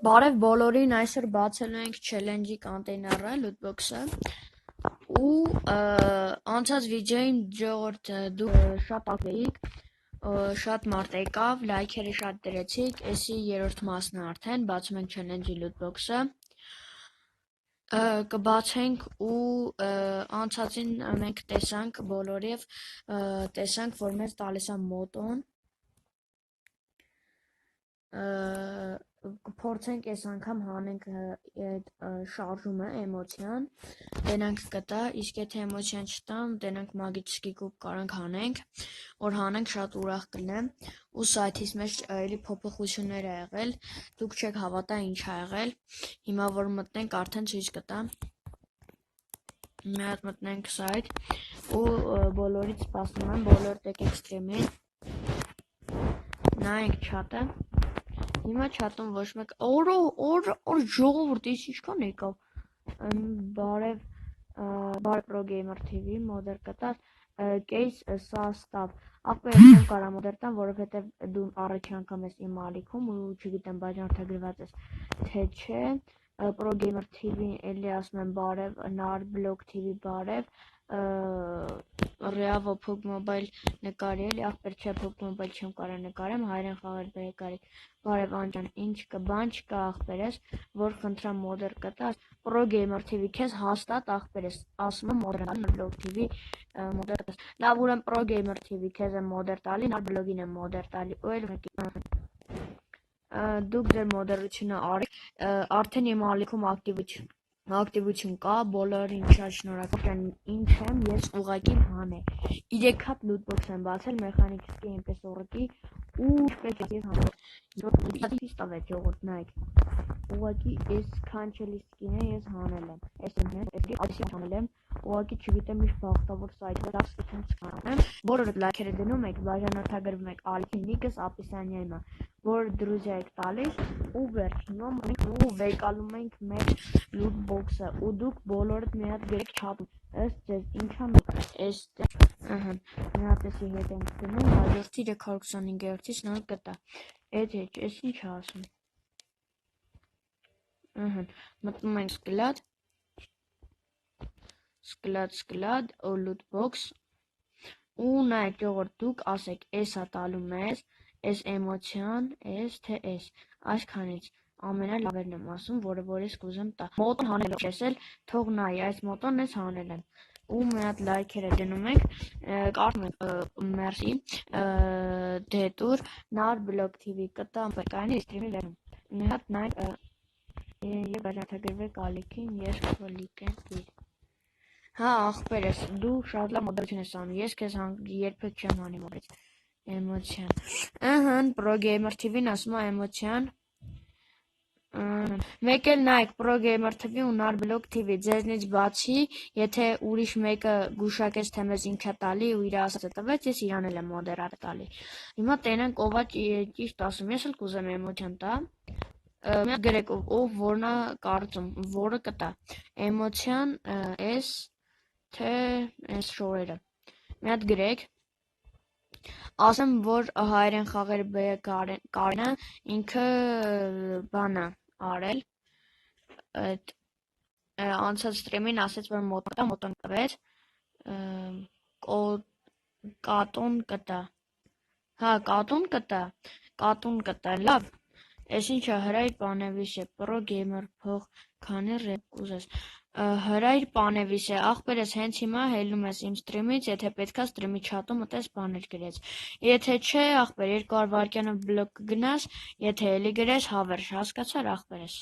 Բարև բոլորին, այսօր բացելու ենք չելենջի կոնտեյները, լուտբոքսը ու անցած վիդեոյին ժողովուրդ դու շատ ակեիք, շատ մարդ եկավ, լայքերը շատ դրեցիք, էսի երրորդ մասն է արդեն, բացում ենք չելենջի լուտբոքսը կբացենք ու անցածին մենք տեսանք բոլորև տեսանք, որ մեզ տալիս է մոտոն կփորձենք այս անգամ հանենք այդ շարժումը էմոցիան, տենանք կտա, իսկ եթե էմոցիան չտան, տենանք մագիչսկի կուբ կարանք հանենք, որ հանենք շատ ուրախ կլնեմ, ու սայթիս մեջ էլի փոփոխություններ է եղել, դուք չեք հավատա ինչ ա եղել, հիմա որ մտնենք արդեն ցույց կտա, մի հատ մտնենք սայթ, ու բոլորից սպասում եմ, բոլոր տեկեք ստրիմին, նայենք չատը, Հիմա չաթում ոչ մեկ օր օր օր ժողովուրդ ის ինչքան եկավ բարև բարև pro gamer tv մոդեր կտար case սաստավ ապա ես կարա մոդեր տամ որովհետև դու առաջի անգամ ես իմ ալիքում ու չգիտեմ բաժանորդագրված ես թե չէ pro gamer tv էլի ասում եմ բարև nar blog tv բարև Reavo Pog Mobile նկարի էլի, ախպեր չէ Pog Mobile չեմ կարա նկարեմ, հայրեն խաղեր բերեկարի, բարև անջան, ինչ կա, բան չկա ախպեր ես, որ խնդրամ մոդեր կտաս, Pro Gamer TV քեզ հաստատ ախպեր ես, ասում եմ մոդեր տալի, Vlog TV մոդեր կտաս, լավ ուրեմ Pro Gamer TV քեզ եմ մոդեր տալի, նար բլոգին եմ մոդեր տալի, ու էլ դուք ձեր մոդերությունը արեք, արդեն իմ ալիքում ակտիվություն ակտիվություն կա, բոլորին շատ շնորհակալ ինչ եմ, ես ուղակի հան է։ 3 հատ լուտբոքս եմ բացել մեխանիկսկի այնպես օրոքի ու ինչպես ես հանել։ Ես տավեց ժողովուրդ նայեք։ Ուղակի այս քանչելի սկին է ես հանել եմ։ Այս եմ, էսի ադիսի հանել եմ։ Ուղակի չգիտեմ ինչ բախտավոր սայթը դասություն չկանեմ։ Բոլորը լայքերը դնում եք, բաժանորդագրվում եք Ալիքի Նիկս Ապիսանյանը որ դրուզիա եք տալիս ու վերջ հիմա մենք ու վեկալում ենք մեր լուտ բոքսը ու դուք բոլորդ մի հատ գրեք չափում ըստ ձեզ ինչա էս ահա մի հատ էսի հետ ենք գնում հաջորդի 325-ից նոր կտա այդ հետ էս ինչ ասում ահա մտնում ենք սկլադ սկլադ սկլադ ու լուտ բոքս ու նայեք ժողովուրդ դուք ասեք էսա տալու մեզ Էս էմոցիան, էս թե էս, այսքանից ամենալավերն եմ ասում, որը որ ես կուզեմ տա։ Մոտոն հանել ես էլ, թող նայի, այս մոտոն ես հանել եմ։ Ու մի հատ լայքերը դնում ենք, կարդում ենք մերսի, դետուր, նար բլոգ TV կտա ամպերկայանի ստրիմի լերում։ Մի հատ նայք եւ բաժանորդագրվեք ալիքին, ես կլիկ եմ դիր։ Հա, ախպերս, դու շատ լավ մոդերացիոն ես անում։ Ես քեզ երբեք չեմ անի մոդերացիոն Էմոցիան։ Ըհը, Pro Gamer TV-ն ասում է էմոցիան։ Մեկ էլ նայեք Pro Gamer TV ու Narblock TV, ձեզնից բացի, եթե ուրիշ մեկը գուշակեց թե մեզ ինչա տալի ու իր ասածը տվեց, ես իրան էլ եմ մոդերատը տալի։ Հիմա տենանք ով է ճիշտ ասում, ես էլ կուզեմ էմոցիան տա մի գրեք ով որն է կարծում, որը կտա։ Էմոցիան S թե S շորերը։ Մի հատ գրեք ասեմ, որ հայերեն խաղեր բերել Կարենը, ինքը բան է արել, այդ անցած ստրիմին ասեց, որ մոտոն մոտոն տվեց, կատուն կտա, հա, կատուն կտա, կատուն կտա, լավ, ես ինչա հրայր պանևիս է, պրո գեյմեր փող, քանի ռեպ կուզես, հրայր պանևիս է, ախպերս հենց հիմա հելնում ես իմ ստրիմից, եթե պետքա ստրիմի չատում մտես բաներ գրեց։ Եթե չէ, ախպեր 200 վայրկյանով բլոկ կգնաս, եթե էլի գրես, հավերժ, հասկացար ախպերս։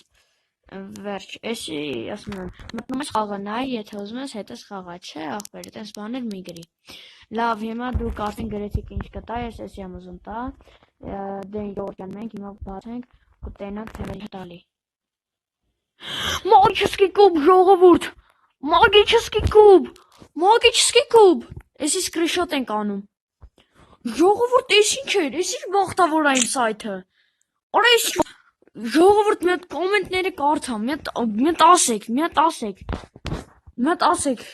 Վերջ, էսի ասում եմ, մտնում ես խաղը նայ, եթե ուզում ես հետս խաղա, չէ, ախպեր, այտենց բաներ մի գրի։ Լավ, հիմա դուք արդեն գրեցիք ինչ կտա, ես էսի եմ ուզում տա դեն Գևորգյան մենք հիմա բացենք կտենանք թեմերի հետ ալի Մագիչսկի կուբ ժողովուրդ Մագիչսկի կուբ Մագիչսկի կուբ Էսի սկրիշոտ ենք անում Ժողովուրդ էս ինչ էր էս ինչ բախտավոր այն սայթը Արա էս ժողովուրդ մի հատ կոմենտները կարդա մի հատ մի հատ ասեք մի հատ ասեք մի հատ ասեք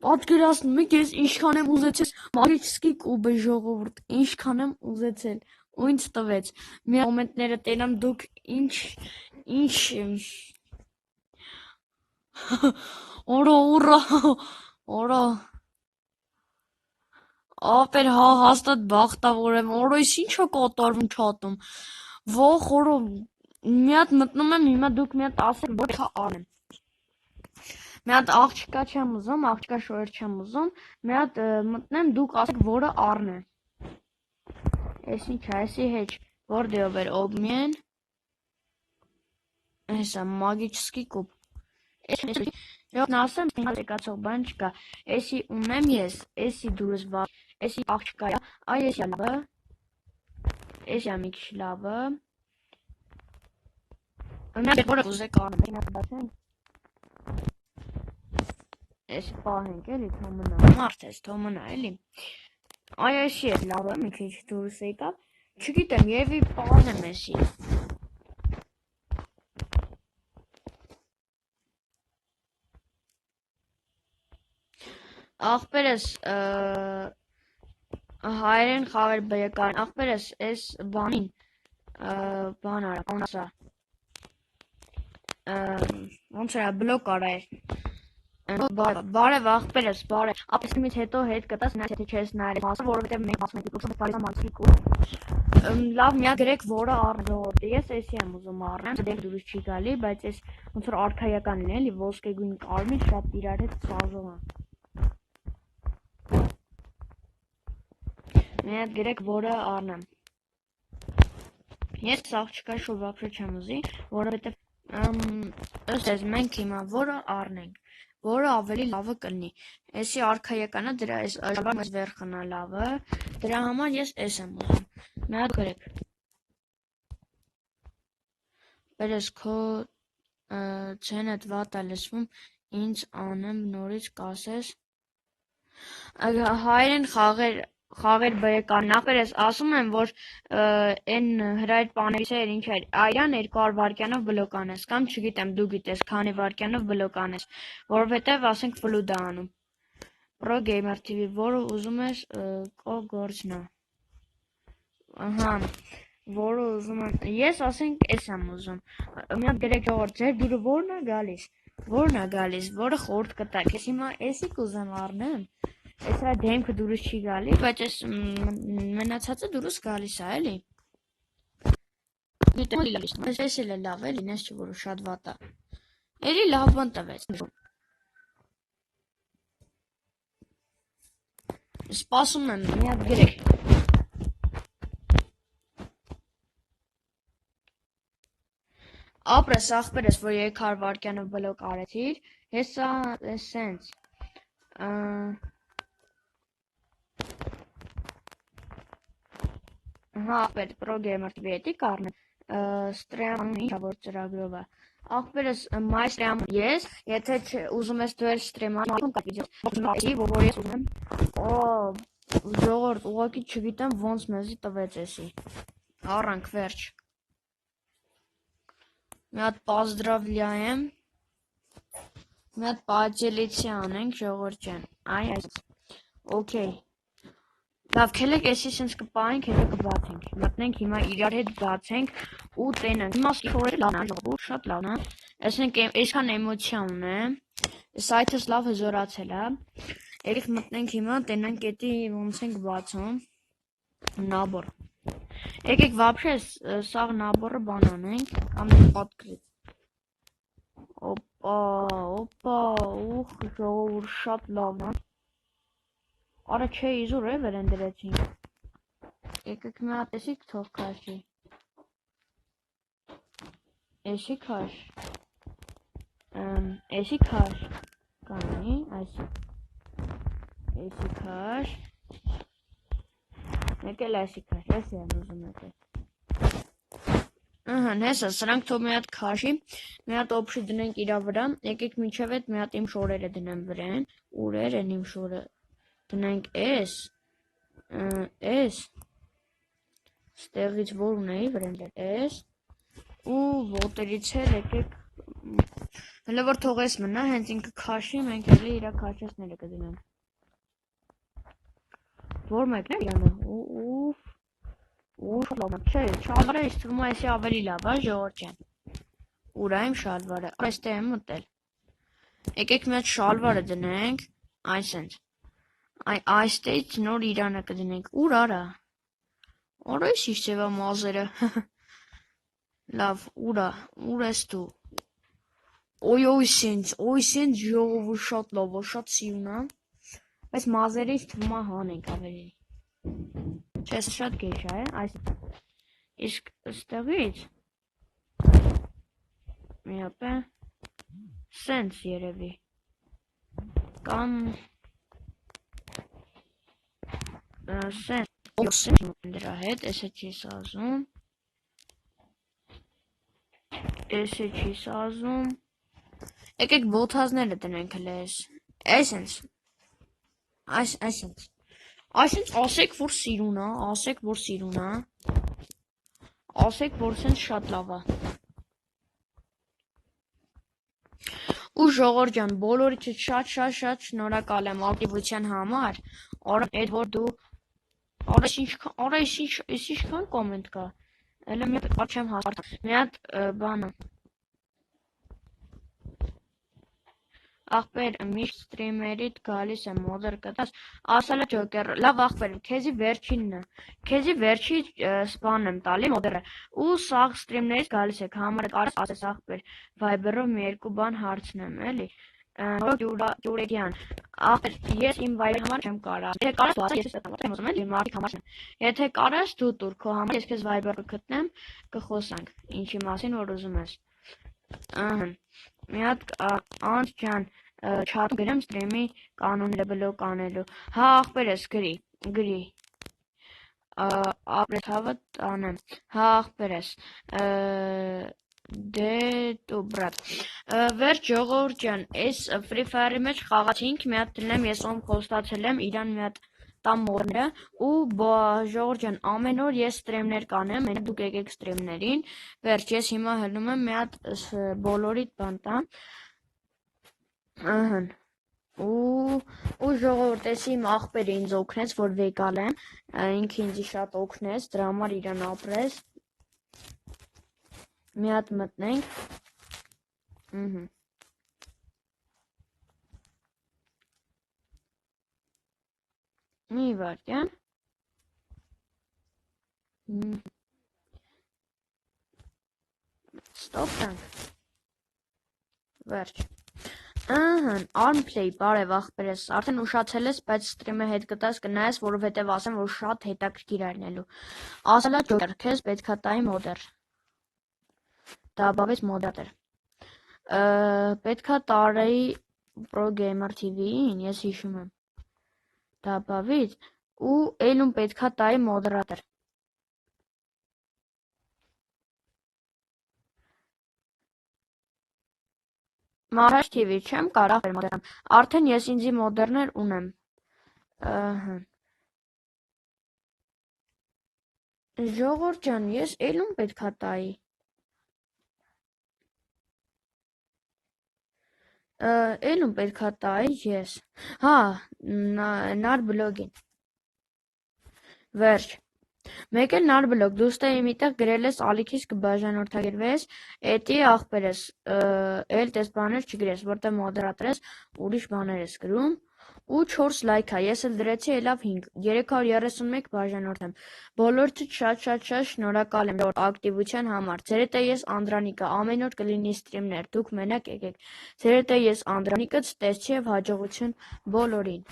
Պատկերացնու՞մ եք, ես ինչքան եմ ուզեցել Մարկեչսկի կուբի ժողովուրդ, ինչքան եմ ուզեցել ու ինձ տվեց: Մի մոմենտները տենամ դուք ինչ «Օրա, օրա, օրա»… Ապեր հա հաստատ բախտավոր եմ, օրս ինչ ա կատարվում չաթում, վախ օրա մի հատ մտնում եմ, հիմա դուք մի հատ ասեք որքա հա, անեմ: Մի հատ աղջկա չեմ ուզում, աղջկա շոյեր չեմ ուզում, մի հատ մտնեմ դուք ասեք որը առն է։ Էս ինչ է, էսի հեչ, որ դեովեր obmen Հեսա մագիչսկի կուպ։ Ես ասեմ, ինձ եկածող բան չկա։ Էսի ունեմ ես, էսի դուրս վա, էսի աղջկա, այ էսի լավը։ Էսի մի քիչ լավը։ Ունեմ որը ուզեք անում, ինա դասեն։ Էսի պահենք էլի, թող մնա։ Մարդ ես, թող մնա էլի։ Այ էսի է լավը, մի քիչ դուրս եկավ։ Չգիտեմ, եւի պահեմ էսի։ Ախպերս հայերեն խաղեր բեկան, ախպերս էս բանին բան արա, ոնց ասա ոնց է բլոկ արա Բարև ախպերս, բարև։ Ապեսումից հետո հետ կտաս նա եթե չես նայել մասը, որովհետև մենք ասում ենք ուշը բարի մացիկ ու լավ միա գրեք, որը առնորդ։ Ես էսի եմ ուզում առնեմ, դեռ դուրս չի գալի, բայց ես ոնց որ արքայական լինելի ոսկեգույն կարմիր շատ իրար հետ ծազում է։ Մի հատ գրեք, որը առնեմ։ Ես աղջկա շոբափը չեմ ուզի, որովհետև ըստ ես մենք հիմա որը առնենք որը ավելի լավը կլինի։ Էսի արքայականը դրա էս ժաբար մեզ վերխնա լավը, դրա համար ես էս եմ ուզում։ Մի հատ գրեք։ Բերես քո ցենդ վատա լսվում, ինձ անեմ նորից կասես հայերեն խաղեր խաղեր բեկան նախերս ասում եմ որ այն հրայր պաներից էր ինչ էր այրան 200 վայրկյանով բլոկ անես կամ չգիտեմ դու գիտես քանի վայրկյանով բլոկ անես որովհետև ասենք ֆլուդ է անում Pro Gamer TV որը ուզում ես կո գործնա ահա որը ուզում եմ ես ասենք էս եմ ուզում մի հատ գրեք ժողովուրդ ձեր դուրը ո՞րն է գալիս ո՞րն է գալիս որը խորտ կտակ ես հիմա էսի կուզեմ առնեմ Էսա դեմքը դուրս չի գալի, բայց այս մնացածը դուրս գալիս է, էլի։ Գիտեմ լի լավիշ, այս էս էլ է լավ, էլի, նես չի որը շատ վատ է։ Էլի լավ բան տվեց։ Սպասում եմ, մի հատ գրեք։ Ապրես, ախպերես, որ 300 վարկյանով բլոկ արեցիր, հեսա, սենց, Հա, պետ Pro Gamer TV էտի կառնեմ։ Ստրեամ ինչա որ ծրագրով է։ Ախպերս մայ ստրեամ ես, եթե ուզում ես դու էլ ստրեման անում կա վիդեո։ Ոչնի, որ ես ուզում եմ։ Օ, ժողովուրդ, ուղղակի չգիտեմ ոնց մեզի տվեց էսի։ Առանք վերջ։ Մի հատ поздравляем։ Մի հատ поделиться անենք ժողովուրդ ջան։ Այ այս։ Okay։ Լավ, քելեք, էս շիշս կպահենք, հետո կբացենք։ Մտնենք հիմա իրար հետ բացենք ու տենանք։ Հիմա սխորը լավն է, ժողովուրդ, շատ լավն է։ Այսինքն այսքան էմոցիա ունեմ։ Սայթս լավ հզորացել է։ Երեք մտնենք հիմա, տենանք էտի ոնց ենք բացում։ Նաբոր։ Եկեք վաբշե սաղ նաբորը բան անենք, կամ պատկրից։ Օպա, օպա, ուխ, ժողովուրդ, շատ լավն է։ Արա չէ իզուր է վերնդրեցինք։ Եկեք մի հատ էսիկ թող քաշի։ Էսի քաշ։ Ամ էսի քաշ։ Կանի, այսի։ Էսի քաշ։ Եկել այսի քաշ, էսի եմ ուզում եկել։ Ահա, հեսա, սրանք թող մի հատ քաշի, մի հատ օփշի դնենք իրա վրա, եկեք միջև այդ մի հատ իմ շորերը դնեմ վրան, ուրեր են իմ շորը դնենք S S ստեղից որ ունեի վրենդեր S ու ոտերից էլ եկեք հələ որ թողես մնա հենց ինքը քաշի մենք էլի իրա քաշեսները կդնենք որ մեկն է իրանը ուֆ Ու շալվարը, չէ, շալվարը ինձ թվում է էսի ավելի լավ է, Ժողովուրդ ջան։ Ուրա իմ շալվարը, այստեղ եմ մտել։ Եկեք հատ շալվարը դնենք, այսենց։ Այ այստեղից նոր իրանը կդնենք։ Ուր արա։ Արա էս ինչ ձևա մազերը։ Լավ, ուրա, ուր ես դու։ Ոյ ոյ սենց, ոյ սենց ժողովուրդ շատ լավ շատ սիրուն է։ Բայց մազերից թվում է հանենք ավելի։ Չէ, սա շատ գեշ է, այս իսկ ստեղից մի հատ է սենց երևի կամ սենց ոսեմ դրա հետ, էսը չի սազում։ Էսը չի սազում։ Եկեք բոթազները դնենք հələ էս։ Այսենց։ Այս այսենց։ Այսենց ասեք, որ սիրուն է, ասեք, որ սիրուն է։ Ասեք, որ սենց շատ լավ է։ Ու ժողովուրդ ջան, բոլորիցս շատ-շատ շատ շնորհակալ եմ ակտիվության համար։ Արա այդ որ դու Արա ինչքան, արա ինչ, ինչքան կոմենտ կա։ Էլը մի հատ չեմ հասկանում։ Մի հատ բանը Ախպեր, միշտ սթրիմերիդ գալիս եմ, մոդեր կտաս, ասել է ջոկեր, լավ ախպեր, քեզի վերջինն է, քեզի վերջի սպանն եմ տալի մոդերը, ու սաղ սթրիմներից գալիս եք, համարը կարես ասես ախպեր, վայբերով մի երկու բան հարցնեմ, էլի, Ջուրեգյան, ախպեր, ես իմ վայբերի համար չեմ կարա, եթե կարես դու ասա, ես ես եմ ուզում եմ, իմ մարդիկ համար չեմ, եթե կարես դու տուր քո համար, ես քեզ վայբերը կգտնեմ, կխոսանք, ինչի մասին որ ուզում ես, ահն, մի հատ անց ջան, չաթ գրեմ ստրիմի կանոնները բլոկ անելու։ Հա, ախպերս գրի, գրի։ Ապրեցավը տանեմ։ Հա, ախպերս։ Դե դու բրատ։ Վերջ ժողովուրդ ջան, այս Free Fire-ի մեջ խաղացինք, մի հատ դնեմ, ես ում խոստացել եմ, իրան մի հատ տամ մորները ու ժողովուրդ ջան, ամեն օր ես ստրիմներ կանեմ, մենակ դուք եկեք ստրիմներին։ Վերջ, ես հիմա հելնում եմ մի հատ բոլորիդ բան տամ Ահն ու ու ժողովուրդ էս իմ աղբերը ինձ օգնեց որ վեգան եմ ինքը ինձ շատ օգնեց դրա համար իրան ապրես մի հատ մտնենք ըհը մի վարդյան ստոպ տանք վերջ Ըհն, Armplay, բարև ախպերս, արդեն ուշացել ես, բայց ստրիմը հետ կտաս կնայես, որովհետև ասեմ, որ շատ հետաքրքիր է լինելու։ Ասելա ջոկեր, քեզ պետքա տայի մոդեր։ Դա բավից մոդատեր։ Պետքա տարեի Gamer TV-ին, ես հիշում եմ։ Դա բավից ու ելում պետքա տայի մոդերատոր։ Մարհաշ TV չեմ կարող մոդեռն, արդեն ես ինձի մոդեռներ ունեմ, ըհը, ժողովուրդ ջան, ես էլում պետքա տայի, էլում պետքա տայի ես, հա, նար բլոգին, վերջ, Մեկ էլ նարբլոկ, դու ստե իմիտեղ գրել ես ալիքիս կբաժանորդագրվես, էտի ախպեր ես, էլ տես բաներ չգրես, որտեղ մոդերատոր ես, ուրիշ բաներ ես գրում, ու 4 լայքա, ես էլ դրեցի ելավ 5, 331 բաժանորդ եմ, բոլորցդ շատ շատ շատ շնորակալ եմ ակտիվության համար, ձերետ է ես Անդրանիկը, ամեն օր կլինի ստրիմներ, դուք մենակ եկեք, ձերետ է ես Անդրանիկը, ստեսչի և հաջողություն բոլորին։